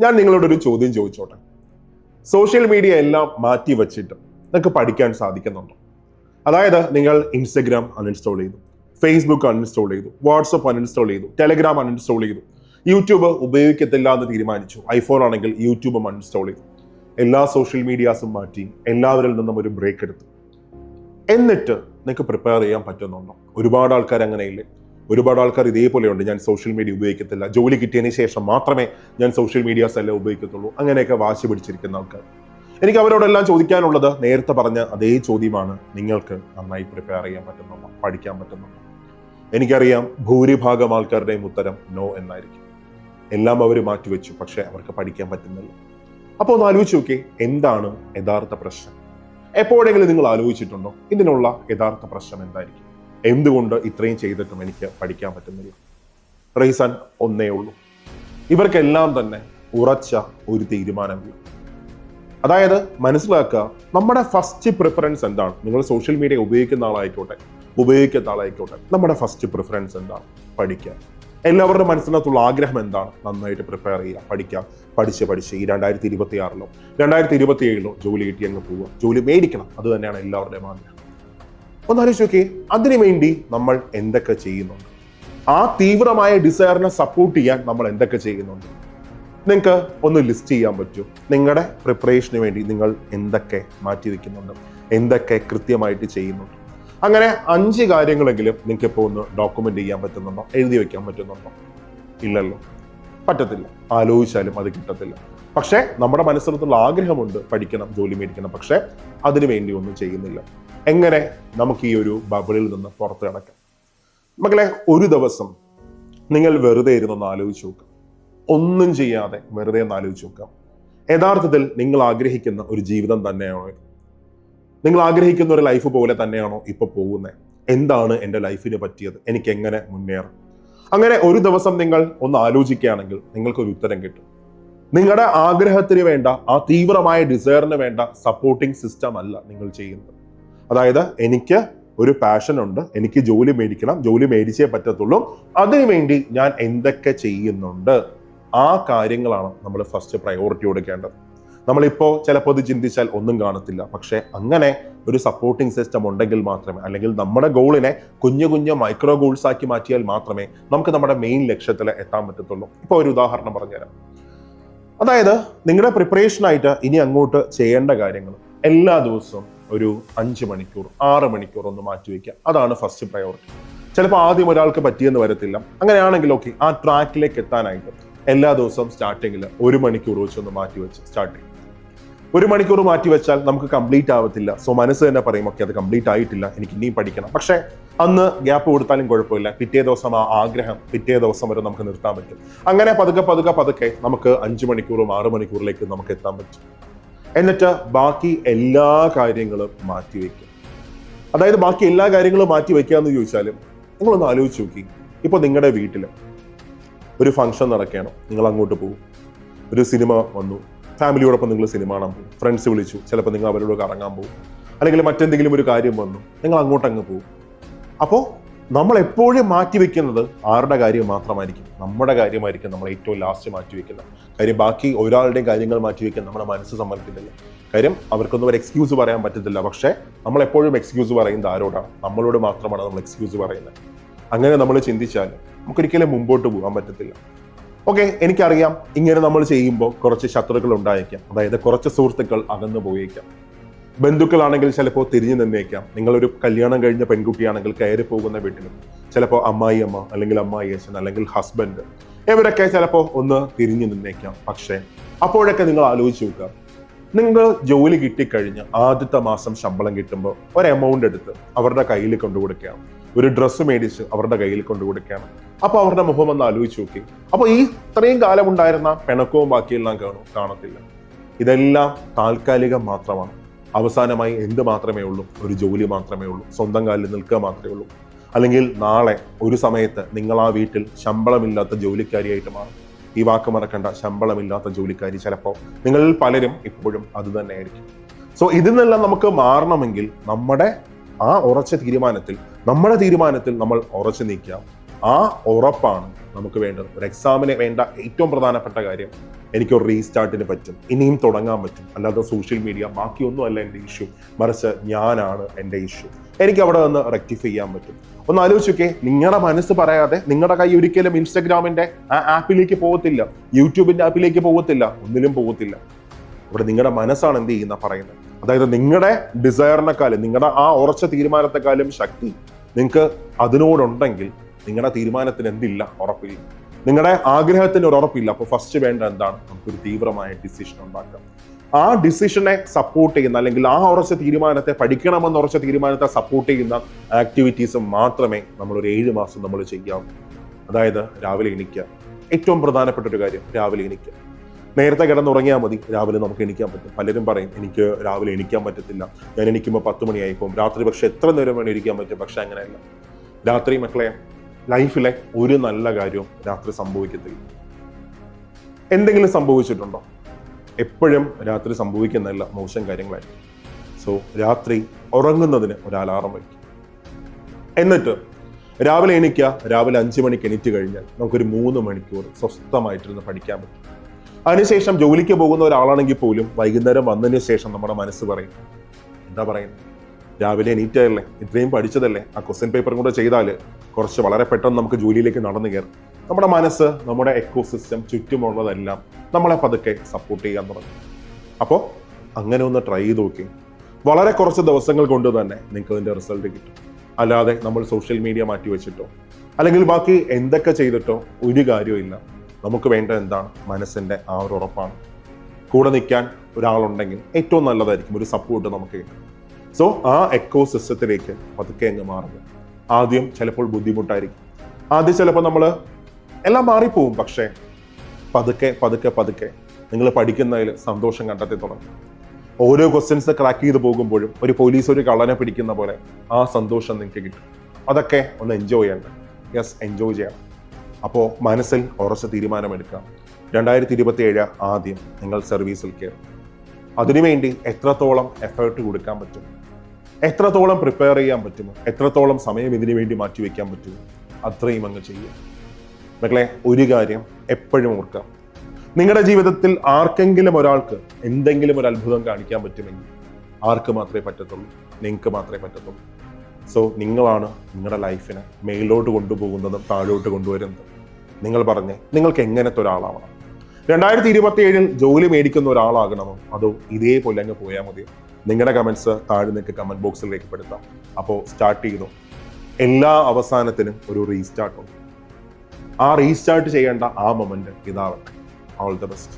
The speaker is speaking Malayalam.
ഞാൻ നിങ്ങളോടൊരു ചോദ്യം ചോദിച്ചോട്ടെ? സോഷ്യൽ മീഡിയ എല്ലാം മാറ്റി വച്ചിട്ട് നിങ്ങൾക്ക് പഠിക്കാൻ സാധിക്കുന്നുണ്ടോ? അതായത് നിങ്ങൾ ഇൻസ്റ്റഗ്രാം അൺഇൻസ്റ്റാൾ ചെയ്തു ഫേസ്ബുക്ക് അൺഇൻസ്റ്റാൾ ചെയ്തു വാട്സപ്പ് അൺഇൻസ്റ്റാൾ ചെയ്തു ടെലഗ്രാം അൺഇൻസ്റ്റാൾ ചെയ്തു യൂട്യൂബ് ഉപയോഗിക്കത്തില്ല എന്ന് തീരുമാനിച്ചു. ഐഫോൺ ആണെങ്കിൽ യൂട്യൂബും അൺഇൻസ്റ്റാൾ ചെയ്തു. എല്ലാ സോഷ്യൽ മീഡിയാസും മാറ്റി എല്ലാവരിൽ നിന്നും ഒരു ബ്രേക്ക് എടുത്തു. എന്നിട്ട് നിങ്ങൾക്ക് പ്രിപ്പയർ ചെയ്യാൻ പറ്റുന്നുണ്ടോ? ഒരുപാട് ആൾക്കാർ അങ്ങനെയില്ലേ ഒരുപാട് ആൾക്കാർ ഇതേപോലെയുണ്ട്. ഞാൻ സോഷ്യൽ മീഡിയ ഉപയോഗിക്കത്തില്ല. ജോലി കിട്ടിയതിന് ശേഷം മാത്രമേ ഞാൻ സോഷ്യൽ മീഡിയാസ് എല്ലാം ഉപയോഗിക്കത്തുള്ളൂ. അങ്ങനെയൊക്കെ വാശി പിടിച്ചിരിക്കുന്ന ആൾക്കാർ. എനിക്ക് അവരോടെല്ലാം ചോദിക്കാനുള്ളത് നേരത്തെ പറഞ്ഞ അതേ ചോദ്യമാണ്. നിങ്ങൾക്ക് നന്നായി പ്രിപ്പയർ ചെയ്യാൻ പറ്റുന്നുണ്ടോ പഠിക്കാൻ പറ്റുന്നുണ്ടോ എനിക്കറിയാം ഭൂരിഭാഗം ആൾക്കാരുടെയും ഉത്തരം നോ എന്നായിരിക്കും. എല്ലാം അവർ മാറ്റിവെച്ചു. പക്ഷേ അവർക്ക് പഠിക്കാൻ പറ്റുന്നില്ല. അപ്പോൾ ഒന്ന് ആലോചിച്ച് നോക്കിയേ. എന്താണ് യഥാർത്ഥ പ്രശ്നം? എപ്പോഴെങ്കിലും നിങ്ങൾ ആലോചിച്ചിട്ടുണ്ടോ? ഇതിനുള്ള യഥാർത്ഥ പ്രശ്നം എന്തായിരിക്കും? എന്തുകൊണ്ട് ഇത്രയും ചെയ്തിട്ടും എനിക്ക് പഠിക്കാൻ പറ്റുന്നില്ല? റീസൺ ഒന്നേ ഉള്ളൂ. ഇവർക്കെല്ലാം തന്നെ ഉറച്ച ഒരു തീരുമാനമില്ല അതായത് മനസ്സിലാക്കുക നമ്മുടെ ഫസ്റ്റ് പ്രിഫറൻസ് എന്താണ്? നിങ്ങൾ സോഷ്യൽ മീഡിയ ഉപയോഗിക്കുന്ന ആളായിക്കോട്ടെ ഉപയോഗിക്കാത്ത ആളായിക്കോട്ടെ നമ്മുടെ ഫസ്റ്റ് പ്രിഫറൻസ് എന്താണ്? പഠിക്കുക. എല്ലാവരുടെ മനസ്സിനകത്തുള്ള ആഗ്രഹം എന്താണ്? നന്നായിട്ട് പ്രിപ്പയർ ചെയ്യുക പഠിക്കുക. പഠിച്ച് പഠിച്ച് ഈ രണ്ടായിരത്തി ഇരുപത്തി ആറിലോ രണ്ടായിരത്തി ഇരുപത്തി ഏഴിലോ ജോലി കിട്ടി അങ്ങ് പോവുക. ജോലി മേടിക്കണം അത് തന്നെയാണ് എല്ലാവരുടെയും ആഗ്രഹം. ഒന്ന് ആലോചിച്ച് നോക്കിയേ അതിനു വേണ്ടി നമ്മൾ എന്തൊക്കെ ചെയ്യുന്നുണ്ട്? ആ തീവ്രമായ ഡിസയറിനെ സപ്പോർട്ട് ചെയ്യാൻ നമ്മൾ എന്തൊക്കെ ചെയ്യുന്നുണ്ട്? നിങ്ങൾക്ക് ഒന്ന് ലിസ്റ്റ് ചെയ്യാൻ പറ്റൂ. നിങ്ങളുടെ പ്രിപ്പറേഷന് വേണ്ടി നിങ്ങൾ എന്തൊക്കെ മാറ്റി വെക്കുന്നുണ്ട്? എന്തൊക്കെ കൃത്യമായിട്ട് ചെയ്യുന്നുണ്ട്? അങ്ങനെ അഞ്ച് കാര്യങ്ങളെങ്കിലും നിങ്ങൾക്ക് ഇപ്പോൾ ഒന്ന് ഡോക്യുമെന്റ് ചെയ്യാൻ പറ്റുന്നുണ്ടോ? എഴുതി വെക്കാൻ പറ്റുന്നുണ്ടോ? ഇല്ലല്ലോ. പറ്റത്തില്ല. ആലോചിച്ചാലും അത് കിട്ടത്തില്ല. പക്ഷേ നമ്മുടെ മനസ്സിലുള്ള ആഗ്രഹമുണ്ട് പഠിക്കണം ജോലി മേടിക്കണം. പക്ഷേ അതിനു വേണ്ടി ഒന്നും ചെയ്യുന്നില്ല. എങ്ങനെ നമുക്ക് ഈ ഒരു ബബിളിൽ നിന്ന് പുറത്ത് കിടക്കാം? മക്കളെ ഒരു ദിവസം നിങ്ങൾ വെറുതെ ഇരുന്നൊന്ന് ആലോചിച്ച് നോക്കുക ഒന്നും ചെയ്യാതെ വെറുതെ ഒന്ന് ആലോചിച്ച് നോക്കാം. യഥാർത്ഥത്തിൽ നിങ്ങൾ ആഗ്രഹിക്കുന്ന ഒരു ജീവിതം തന്നെയാണോ നിങ്ങൾ ആഗ്രഹിക്കുന്ന ഒരു ലൈഫ് പോലെ തന്നെയാണോ ഇപ്പൊ പോകുന്നത് എന്താണ് എന്റെ ലൈഫിന് പറ്റിയത്? എനിക്ക് എങ്ങനെ മുന്നേറാം? അങ്ങനെ ഒരു ദിവസം നിങ്ങൾ ഒന്ന് ആലോചിക്കുകയാണെങ്കിൽ നിങ്ങൾക്കൊരു ഉത്തരം കിട്ടും. നിങ്ങളുടെ ആഗ്രഹത്തിന് വേണ്ട ആ തീവ്രമായ ഡിസയറിന് വേണ്ട സപ്പോർട്ടിംഗ് സിസ്റ്റം അല്ല നിങ്ങൾ ചെയ്യുന്നത്. അതായത് എനിക്ക് ഒരു പാഷൻ ഉണ്ട് എനിക്ക് ജോലി മേടിക്കണം ജോലി മേടിച്ചേ പറ്റത്തുള്ളൂ. അതിനുവേണ്ടി ഞാൻ എന്തൊക്കെ ചെയ്യുന്നുണ്ട്? ആ കാര്യങ്ങളാണ് നമ്മൾ ഫസ്റ്റ് പ്രയോറിറ്റി കൊടുക്കേണ്ടത്. നമ്മളിപ്പോൾ ചിലപ്പോൾ അത് ചിന്തിച്ചാൽ ഒന്നും കാണത്തില്ല. പക്ഷേ അങ്ങനെ ഒരു സപ്പോർട്ടിംഗ് സിസ്റ്റം ഉണ്ടെങ്കിൽ മാത്രമേ അല്ലെങ്കിൽ നമ്മുടെ ഗോളിനെ കുഞ്ഞു കുഞ്ഞു മൈക്രോ ഗോൾസ് ആക്കി മാറ്റിയാൽ മാത്രമേ നമുക്ക് നമ്മുടെ മെയിൻ ലക്ഷ്യത്തിൽ എത്താൻ പറ്റത്തുള്ളൂ. ഇപ്പോൾ ഒരു ഉദാഹരണം പറഞ്ഞുതരാം. അതായത് നിങ്ങളുടെ പ്രിപ്പറേഷനായിട്ട് ഇനി അങ്ങോട്ട് ചെയ്യേണ്ട കാര്യങ്ങൾ എല്ലാ ദിവസവും ഒരു അഞ്ച് മണിക്കൂർ ആറ് മണിക്കൂർ ഒന്ന് മാറ്റി വയ്ക്കുക. അതാണ് ഫസ്റ്റ് പ്രയോറിറ്റി ചിലപ്പോൾ ആദ്യം ഒരാൾക്ക് പറ്റിയെന്ന് വരത്തില്ല. അങ്ങനെയാണെങ്കിൽ ഓക്കെ ആ ട്രാക്കിലേക്ക് എത്താനായിട്ട് എല്ലാ ദിവസവും സ്റ്റാർട്ടിങ്ങിൽ ഒരു മണിക്കൂർ വെച്ച് ഒന്ന് മാറ്റി വെച്ച് സ്റ്റാർട്ട് ചെയ്യും. ഒരു മണിക്കൂർ മാറ്റി വെച്ചാൽ നമുക്ക് കംപ്ലീറ്റ് ആവത്തില്ല. സോ മനസ്സ് തന്നെ പറയും ഓക്കെ അത് കംപ്ലീറ്റ് ആയിട്ടില്ല. എനിക്ക് ഇനിയും പഠിക്കണം. പക്ഷേ അന്ന് ഗ്യാപ്പ് കൊടുത്താലും കുഴപ്പമില്ല. പിറ്റേ ദിവസം ആ ആഗ്രഹം പിറ്റേ ദിവസം വരെ നമുക്ക് നിർത്താൻ പറ്റും. അങ്ങനെ പതുക്കെ പതുക്കെ പതുക്കെ നമുക്ക് അഞ്ച് മണിക്കൂറും ആറ് മണിക്കൂറിലേക്ക് നമുക്ക് എത്താൻ പറ്റും. എന്നിട്ട് ബാക്കി എല്ലാ കാര്യങ്ങളും മാറ്റി വയ്ക്കും. അതായത് ബാക്കി എല്ലാ കാര്യങ്ങളും മാറ്റി വയ്ക്കുക എന്ന് ചോദിച്ചാലും നിങ്ങളൊന്ന് ആലോചിച്ച് നോക്കി. ഇപ്പോൾ നിങ്ങളുടെ വീട്ടിൽ ഒരു ഫംഗ്ഷൻ നടക്കണം നിങ്ങൾ അങ്ങോട്ട് പോകും ഒരു സിനിമ വന്നു. ഫാമിലിയോടൊപ്പം നിങ്ങൾ സിനിമ കാണാൻ പോകും ഫ്രണ്ട്സ് വിളിച്ചു. ചിലപ്പോൾ നിങ്ങൾ അവരോടൊക്കെ കറങ്ങാൻ പോകും അല്ലെങ്കിൽ മറ്റെന്തെങ്കിലും ഒരു കാര്യം വന്നു. നിങ്ങൾ അങ്ങോട്ടങ്ങ് പോകും അപ്പോൾ നമ്മൾ എപ്പോഴും മാറ്റി വെക്കുന്നത് ആരുടെ കാര്യം മാത്രമായിരിക്കും. നമ്മുടെ കാര്യമായിരിക്കും നമ്മൾ ഏറ്റവും ലാസ്റ്റ് മാറ്റി വെക്കുന്നത് കാര്യം ബാക്കി ഒരാളുടെയും കാര്യങ്ങൾ മാറ്റി വെക്കാൻ നമ്മുടെ മനസ്സ് സമ്മതിക്കുന്നില്ല കാര്യം അവർക്കൊന്നും ഒരു എക്സ്ക്യൂസ് പറയാൻ പറ്റത്തില്ല. പക്ഷേ നമ്മൾ എപ്പോഴും എക്സ്ക്യൂസ് പറയുന്നത് ആരോടാണ്? നമ്മളോട് മാത്രമാണ് നമ്മൾ എക്സ്ക്യൂസ് പറയുന്നത്. അങ്ങനെ നമ്മൾ ചിന്തിച്ചാൽ നമുക്കൊരിക്കലും മുമ്പോട്ട് പോകാൻ പറ്റത്തില്ല. ഓക്കെ എനിക്കറിയാം ഇങ്ങനെ നമ്മൾ ചെയ്യുമ്പോൾ കുറച്ച് ശത്രുക്കൾ ഉണ്ടായേക്കാം. അതായത് കുറച്ച് സുഹൃത്തുക്കൾ അകന്നു പോയേക്കാം. ബന്ധുക്കളാണെങ്കിൽ ചിലപ്പോൾ തിരിഞ്ഞു നിന്നേക്കാം. നിങ്ങളൊരു കല്യാണം കഴിഞ്ഞ പെൺകുട്ടിയാണെങ്കിൽ കയറി പോകുന്ന വീട്ടിലും ചിലപ്പോൾ അമ്മായി അമ്മ അല്ലെങ്കിൽ അമ്മായി അച്ഛൻ അല്ലെങ്കിൽ ഹസ്ബൻഡ് ഇവരൊക്കെ ചിലപ്പോൾ ഒന്ന് തിരിഞ്ഞു നിന്നേക്കാം. പക്ഷേ അപ്പോഴൊക്കെ നിങ്ങൾ ആലോചിച്ച് നോക്കുക. നിങ്ങൾ ജോലി കിട്ടിക്കഴിഞ്ഞ് ആദ്യത്തെ മാസം ശമ്പളം കിട്ടുമ്പോൾ ഒരു എമൗണ്ട് എടുത്ത് അവരുടെ കയ്യിൽ കൊണ്ടു കൊടുക്കുകയാണ്. ഒരു ഡ്രസ്സ് മേടിച്ച് അവരുടെ കയ്യിൽ കൊണ്ടു കൊടുക്കുകയാണ്. അപ്പൊ അവരുടെ മുഖം ഒന്ന് ആലോചിച്ച് നോക്കി. അപ്പൊ ഈ ഇത്രയും കാലം ഉണ്ടായിരുന്ന പിണക്കവും ബാക്കിയെല്ലാം കാണും കാണത്തില്ല. ഇതെല്ലാം താൽക്കാലികം മാത്രമാണ്. അവസാനമായി എന്ത് മാത്രമേ ഉള്ളൂ? ഒരു ജോലി മാത്രമേ ഉള്ളൂ. സ്വന്തം കാലിൽ നിൽക്കുക മാത്രമേ ഉള്ളൂ. അല്ലെങ്കിൽ നാളെ ഒരു സമയത്ത് നിങ്ങൾ ആ വീട്ടിൽ ശമ്പളമില്ലാത്ത ജോലിക്കാരിയായിട്ട് മാറും. ഈ വാക്ക് മറക്കേണ്ട ശമ്പളമില്ലാത്ത ജോലിക്കാരി ചിലപ്പോൾ നിങ്ങളിൽ പലരും ഇപ്പോഴും അത് തന്നെയായിരിക്കും. സോ ഇതിൽ നിന്നെല്ലാം നമുക്ക് മാറണമെങ്കിൽ നമ്മുടെ ആ ഉറച്ച തീരുമാനത്തിൽ നമ്മുടെ തീരുമാനത്തിൽ നമ്മൾ ഉറച്ചു നിൽക്കുക. ആ ഉറപ്പാണ് നമുക്ക് വേണ്ടത്. ഒരു എക്സാമിന് വേണ്ട ഏറ്റവും പ്രധാനപ്പെട്ട കാര്യം എനിക്ക് ഒരു റീസ്റ്റാർട്ടിന് പറ്റും. ഇനിയും തുടങ്ങാൻ പറ്റും. അല്ലാതെ സോഷ്യൽ മീഡിയ ബാക്കിയൊന്നും അല്ല എന്റെ ഇഷ്യൂ മറിച്ച് ഞാനാണ് എന്റെ ഇഷ്യൂ എനിക്ക് അവിടെ നിന്ന് റെക്ടിഫൈ ചെയ്യാൻ പറ്റും. ഒന്ന് ആലോചിച്ചൊക്കെ നിങ്ങളുടെ മനസ്സ് പറയാതെ നിങ്ങളുടെ കൈ ഒരിക്കലും ഇൻസ്റ്റഗ്രാമിന്റെ ആ ആപ്പിലേക്ക് പോകത്തില്ല. യൂട്യൂബിന്റെ ആപ്പിലേക്ക് പോകത്തില്ല. ഒന്നിലും പോകത്തില്ല. ഇവിടെ നിങ്ങളുടെ മനസ്സാണ് എന്ത് ചെയ്യുന്ന പറയുന്നത് അതായത് നിങ്ങളുടെ ഡിസയറിനെക്കാളും നിങ്ങളുടെ ആ ഉറച്ച തീരുമാനത്തെക്കാളും ശക്തി നിങ്ങൾക്ക് അതിനോടുണ്ടെങ്കിൽ നിങ്ങളുടെ തീരുമാനത്തിന് എന്തില്ല? ഉറപ്പില്ല. നിങ്ങളുടെ ആഗ്രഹത്തിന് ഒരു ഉറപ്പില്ല. അപ്പോൾ ഫസ്റ്റ് വേണ്ട എന്താണ്? നമുക്കൊരു തീവ്രമായ ഡിസിഷൻ ഉണ്ടാക്കാം ആ ഡിസിഷനെ സപ്പോർട്ട് ചെയ്യുന്ന അല്ലെങ്കിൽ ആ ഉറച്ച തീരുമാനത്തെ പഠിക്കണമെന്ന് ഉറച്ച തീരുമാനത്തെ സപ്പോർട്ട് ചെയ്യുന്ന ആക്ടിവിറ്റീസ് മാത്രമേ നമ്മൾ ഒരു ഏഴ് മാസം നമ്മൾ ചെയ്യാം അതായത് രാവിലെ എണീക്കുക. ഏറ്റവും പ്രധാനപ്പെട്ട ഒരു കാര്യം രാവിലെ എണീക്കുക. നേരത്തെ കിടന്നുറങ്ങിയാൽ മതി. രാവിലെ നമുക്ക് എണീക്കാൻ പറ്റും. പലരും പറയും എനിക്ക് രാവിലെ എണീക്കാൻ പറ്റത്തില്ല. ഞാൻ എണീക്കുമ്പോൾ പത്ത് പോകും രാത്രി പക്ഷെ എത്ര നേരം വേണം ഇരിക്കാൻ പറ്റും. പക്ഷെ അങ്ങനെയല്ല. രാത്രി മക്കളെ ലൈഫിലെ ഒരു നല്ല കാര്യവും രാത്രി സംഭവിക്കത്തില്ല. എന്തെങ്കിലും സംഭവിച്ചിട്ടുണ്ടോ? എപ്പോഴും രാത്രി സംഭവിക്കുന്നതല്ല മോശം കാര്യങ്ങളായിരിക്കും. സോ രാത്രി ഉറങ്ങുന്നതിന് ഒരു അലാറം വയ്ക്കും എന്നിട്ട് രാവിലെ എണീക്കുക രാവിലെ അഞ്ച് മണിക്ക് എണീറ്റ് കഴിഞ്ഞാൽ നമുക്കൊരു മൂന്ന് മണിക്കൂർ സ്വസ്ഥമായിട്ടിരുന്ന് പഠിക്കാൻ പറ്റും. അതിനുശേഷം ജോലിക്ക് പോകുന്ന ഒരാളാണെങ്കിൽ പോലും വൈകുന്നേരം വന്നതിന് ശേഷം നമ്മുടെ മനസ്സ് പറയും എന്താ പറയുന്നത് രാവിലെ എണീറ്റതല്ലേ? ഇത്രയും പഠിച്ചതല്ലേ? ആ ക്വസ്റ്റ്യൻ പേപ്പറും കൂടെ ചെയ്താൽ കുറച്ച് വളരെ പെട്ടെന്ന് നമുക്ക് ജോലിയിലേക്ക് നടന്നു കയറും. നമ്മുടെ മനസ്സ് നമ്മുടെ എക്കോ സിസ്റ്റം ചുറ്റുമുള്ളതെല്ലാം നമ്മളെ പതുക്കെ സപ്പോർട്ട് ചെയ്യാൻ തുടങ്ങും. അപ്പോൾ അങ്ങനെ ഒന്ന് ട്രൈ ചെയ്ത് നോക്കി. വളരെ കുറച്ച് ദിവസങ്ങൾ കൊണ്ട് തന്നെ നിങ്ങൾക്ക് അതിന്റെ റിസൾട്ട് കിട്ടും. അല്ലാതെ നമ്മൾ സോഷ്യൽ മീഡിയ മാറ്റി വെച്ചിട്ടോ അല്ലെങ്കിൽ ബാക്കി എന്തൊക്കെ ചെയ്തിട്ടോ ഒരു കാര്യമില്ല നമുക്ക് വേണ്ട എന്താണ്? മനസ്സിന്റെ ആ ഒരു ഉറപ്പാണ്. കൂടെ നിൽക്കാൻ ഒരാളുണ്ടെങ്കിൽ ഏറ്റവും നല്ലതായിരിക്കും ഒരു സപ്പോർട്ട് നമുക്ക് കിട്ടും. സോ ആ എക്കോ സിസ്റ്റത്തിലേക്ക് പതുക്കെ അങ്ങ് മാറുക. ആദ്യം ചിലപ്പോൾ ബുദ്ധിമുട്ടായിരിക്കും. ആദ്യം ചിലപ്പോൾ നമ്മൾ എല്ലാം മാറിപ്പോവും പക്ഷേ പതുക്കെ പതുക്കെ പതുക്കെ നിങ്ങൾ പഠിക്കുന്നതിൽ സന്തോഷം കണ്ടെത്തി തുടങ്ങും. ഓരോ ക്വസ്റ്റ്യൻസ് ക്രാക്ക് ചെയ്ത് പോകുമ്പോഴും ഒരു പോലീസ് ഒരു കള്ളനെ പിടിക്കുന്ന പോലെ ആ സന്തോഷം നിങ്ങൾക്ക് കിട്ടും. അതൊക്കെ ഒന്ന് എൻജോയ് ചെയ്യണം യെസ് എൻജോയ് ചെയ്യണം. അപ്പോൾ മനസ്സിൽ ഉറച്ച തീരുമാനമെടുക്കാം രണ്ടായിരത്തി ഇരുപത്തി ഏഴ് ആദ്യം നിങ്ങൾ സർവീസിൽ കയറും. അതിനുവേണ്ടി എത്രത്തോളം എഫേർട്ട് കൊടുക്കാൻ പറ്റും? എത്രത്തോളം പ്രിപ്പയർ ചെയ്യാൻ പറ്റുമോ എത്രത്തോളം സമയം ഇതിനു വേണ്ടി മാറ്റിവെക്കാൻ പറ്റുമോ അത്രയും അങ്ങ് ചെയ്യുക. മക്കളെ ഒരു കാര്യം എപ്പോഴും ഓർക്കാം നിങ്ങളുടെ ജീവിതത്തിൽ ആർക്കെങ്കിലും ഒരാൾക്ക് എന്തെങ്കിലും ഒരു അത്ഭുതം കാണിക്കാൻ പറ്റുമെങ്കിൽ ആർക്ക് മാത്രമേ പറ്റത്തുള്ളൂ? നിങ്ങൾക്ക് മാത്രമേ പറ്റത്തുള്ളൂ. സോ നിങ്ങളാണ് നിങ്ങളുടെ ലൈഫിനെ മേലോട്ട് കൊണ്ടുപോകുന്നതും താഴോട്ട് കൊണ്ടുവരുന്നതും. നിങ്ങൾ പറഞ്ഞേ നിങ്ങൾക്ക് എങ്ങനത്തെ ഒരാളാവണം? രണ്ടായിരത്തി ഇരുപത്തി ഏഴിൽ ജോലി മേടിക്കുന്ന ഒരാളാകണമോ? അതോ ഇതേപോലെ അങ്ങ് പോയാൽ മതി നിങ്ങളുടെ കമൻസ് താഴെ നിങ്ങൾക്ക് കമന്റ് ബോക്സിൽ രേഖപ്പെടുത്താം. അപ്പോൾ സ്റ്റാർട്ട് ചെയ്തു. എല്ലാ അവസാനത്തിനും ഒരു റീസ്റ്റാർട്ട് ഉണ്ട്. ആ റീസ്റ്റാർട്ട് ചെയ്യേണ്ട ആ മൊമെന്റ് ഇതാവട്ടെ ഓൾ ദ ബെസ്റ്റ്